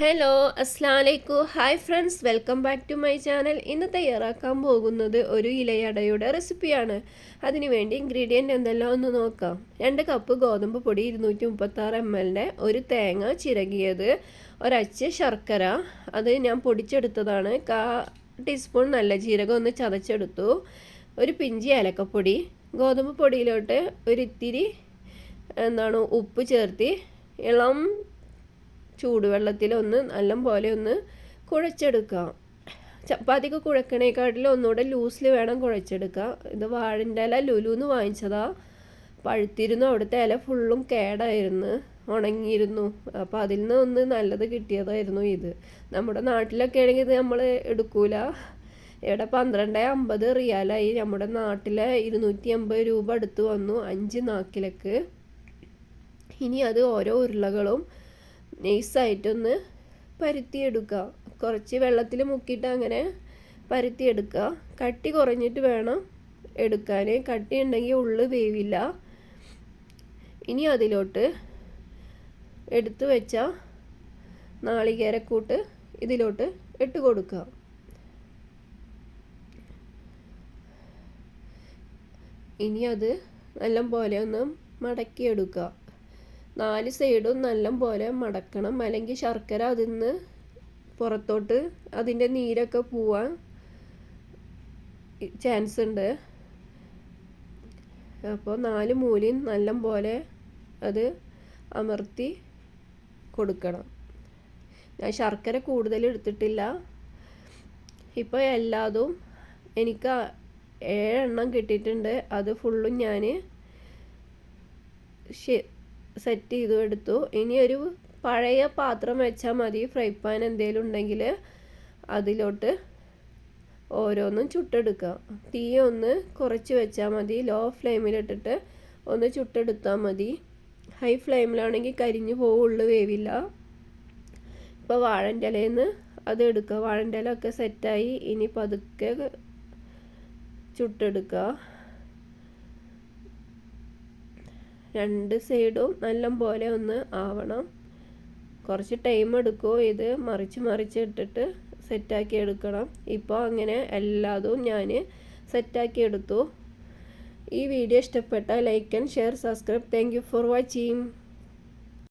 Hello അസ്ലാമലൈക്കും hi friends welcome back to my channel ഇന്ന് തയ്യാറാക്കാൻ പോകുന്നത് ഒരു ഇലയടയുടെ റെസിപ്പിയാണ് അതിനുവേണ്ടി ഇൻഗ്രീഡിയന്റ് എന്തെല്ലാം ഒന്ന് നോക്കാം. രണ്ട് കപ്പ് ഗോതമ്പ് പൊടി ഇരുന്നൂറ്റി മുപ്പത്താറ് എം എല്ലിന്റെ ഒരു തേങ്ങ ചിരകിയത് ഒരച്ച് ശർക്കര. അത് ഞാൻ പൊടിച്ചെടുത്തതാണ്. കാ ടീസ്പൂൺ നല്ല ജീരകം ഒന്ന് ചതച്ചെടുത്തു. ഒരു പിഞ്ചി ഏലക്കപ്പൊടി. ഗോതമ്പ് പൊടിയിലോട്ട് ഒരിത്തിരി എന്താണ് ഉപ്പ് ചേർത്തി ഇളം ചൂടുവെള്ളത്തിൽ ഒന്ന് നല്ല പോലെ ഒന്ന് കുഴച്ചെടുക്കുക. ചപ്പാത്തിക്ക് കുഴക്കണേക്കാട്ടിലും ഒന്നുകൂടെ ലൂസിൽ വേണം കുഴച്ചെടുക്കുക. ഇത് വാഴിന്റെ ഇല ലുലുന്ന് വാങ്ങിച്ചതാ. പഴുത്തിരുന്നു അവിടുത്തെ ഇല ഫുള്ളും കേടായിരുന്നു. ഉണങ്ങിയിരുന്നു. അപ്പോൾ അതിൽ നിന്ന് ഒന്ന് നല്ലത് കിട്ടിയതായിരുന്നു ഇത്. നമ്മുടെ നാട്ടിലൊക്കെ ആണെങ്കിൽ ഇത് നമ്മൾ എടുക്കൂല. ഇവിടെ പന്ത്രണ്ട് അമ്പത് റിയാലായി. നമ്മുടെ നാട്ടിലെ ഇരുന്നൂറ്റി അമ്പത് രൂപ അടുത്ത് വന്നു അഞ്ച് നാക്കിലേക്ക്. ഇനി അത് ഓരോ ഉരുളകളും നൈസായിട്ടൊന്ന് പരുത്തിയെടുക്കുക. കുറച്ച് വെള്ളത്തിൽ മുക്കിയിട്ട് അങ്ങനെ പരുത്തിയെടുക്കുക. കട്ടി കുറഞ്ഞിട്ട് വേണം എടുക്കാൻ കട്ടി ഉണ്ടെങ്കിൽ ഉള്ളു വേവില്ല. ഇനി അതിലോട്ട് എടുത്തു വെച്ച നാളികേരക്കൂട്ട് ഇതിലോട്ട് ഇട്ട് കൊടുക്കുക. ഇനി അത് നല്ല പോലെ ഒന്ന് മടക്കിയെടുക്കുക. നാല് സൈഡും നല്ല പോലെ മടക്കണം. അല്ലെങ്കിൽ ശർക്കര അതിൽ നിന്ന് പുറത്തോട്ട് അതിന്റെ നീരൊക്കെ പോവാൻ ചാൻസ് ഉണ്ട്. അപ്പോൾ നാല് മൂലയും നല്ല പോലെ അത് അമർത്തി കൊടുക്കണം. ഞാൻ ശർക്കര കൂടുതൽ എടുത്തിട്ടില്ല. ഇപ്പോൾ എല്ലാതും എനിക്ക് ഏഴെണ്ണം കിട്ടിയിട്ടുണ്ട്. അത് ഫുള്ളും ഞാൻ സെറ്റ് ചെയ്തു എടുത്തു. ഇനി ഒരു പഴയ പാത്രം വെച്ചാൽ മതി. ഫ്രൈ പാൻ എന്തെങ്കിലും ഉണ്ടെങ്കിൽ അതിലോട്ട് ഓരോന്നും ചുട്ടെടുക്കുക തീ ഒന്ന് കുറച്ച് വെച്ചാൽ മതി. ലോ ഫ്ലെയിമിലിട്ടിട്ട് ഒന്ന് ചുട്ടെടുത്താൽ മതി. ഹൈ ഫ്ലെയിമിലാണെങ്കിൽ കരിഞ്ഞു പോവുള്ളൂ വേവില്ല. ഇപ്പോൾ വാഴന്റെ ഇലയിൽ അത് എടുക്കുക. വാഴന്റെ ഇല സെറ്റായി ഇനി പതുക്കെ ചുട്ടെടുക്കുക. രണ്ട് സൈഡും നല്ല പോലെ ഒന്ന് ആവണം. കുറച്ച് ടൈം എടുക്കും. ഇത് മറിച്ച് മറിച്ച് ഇട്ടിട്ട് സെറ്റാക്കി എടുക്കണം. ഇപ്പോൾ അങ്ങനെ എല്ലാതും ഞാൻ സെറ്റാക്കി എടുത്തു. ഈ വീഡിയോ ഇഷ്ടപ്പെട്ട like and share subscribe thank for watching